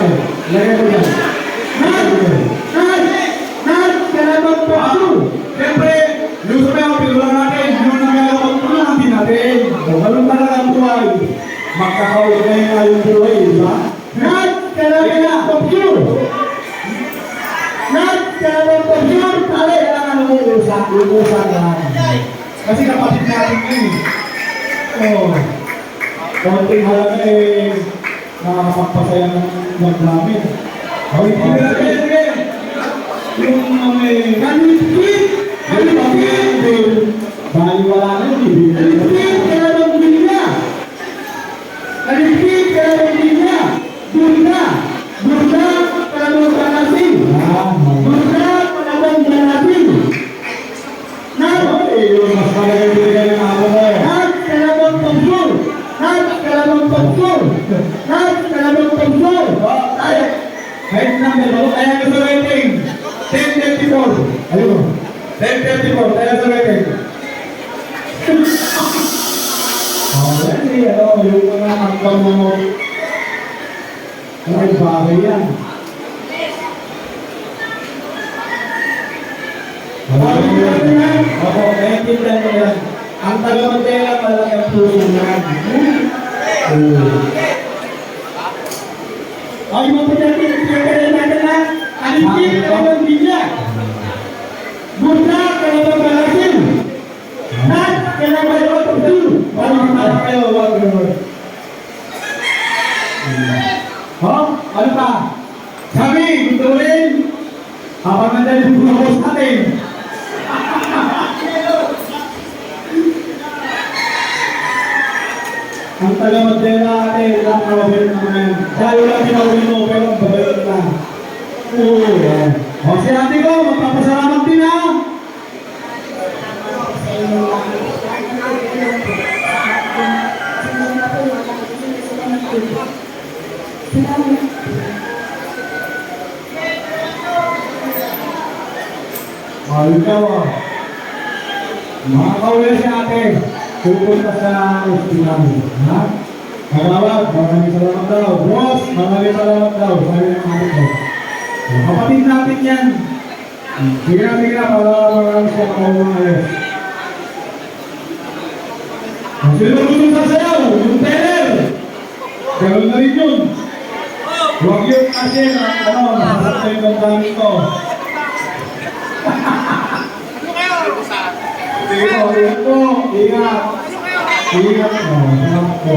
natin. Lagay mo yan. Po ako. Siyempre, yung mga pinulang natin, yung nagalaman po lang natin natin. Walang talaga po ay makakawin na yung ayong buhay, di ba? Kahit kalaban na, computer. Kahit kalaban computer, pare, kailangan mo usap, usap lang. Kasi kapatid natin yun. Eh. Oo. Oh. Konting halang eh, nakakapagpasaya ng vlog namin. Oh, hindi na rin. Yung ano eh, Kalipit! yung pag-ibig, dahil wala na yun, ibig. Kalipit! Kailangan din niya. Kalipit! Kailangan din niya. Durga! Durga! Kailangan kanasin. Ah, Durga! Kailangan kanasin. Nag! eh, yung mas malaga yung binigay ng ako na eh. Nagkaroon ng pure. Nagkaroon ng pure. Nagkaroon ng pure. Oh, tayo. Height number, ano kaya ka sa rating? 1034. Ayun. 1034, kaya sa rating. Oh, yan eh, ano, yung mga hanggang mga ay, bagay yan. Ako, naiintindihan ko yan. Ang taga-Mandela pala yung puso yan. Oo. Ay, na Kalipit! Kailangan din niya. Durga! Kailangan kanasin. Nag! Kailangan ng pure. Parang parang kayo, wag. Ha? Ano pa? Sabi, gusto rin? Habang yung mga boss natin. Ang taga-Mandela ate, lang kawin naman. Dahil lang pinawin mo, pero ang babayin na. Oo. O, si ate ko, magpapasalamat din ha. Mahal ka ah. Mga kauwi si ate, pupunta sa ospital. Ha? Kagawad, maraming salamat daw. Boss, maraming salamat daw. Sabi ng ate ko. Oh, Kapatid natin yan. Sige na, sige na, para maraming siya makauwi Ang sino gusto sasayaw? Yung teller. Ganun na rin yun. Huwag yung kasi, ano, nasasakay ng gamit ko. Sige po, ingat po. Ingat. Ingat po. Salamat po.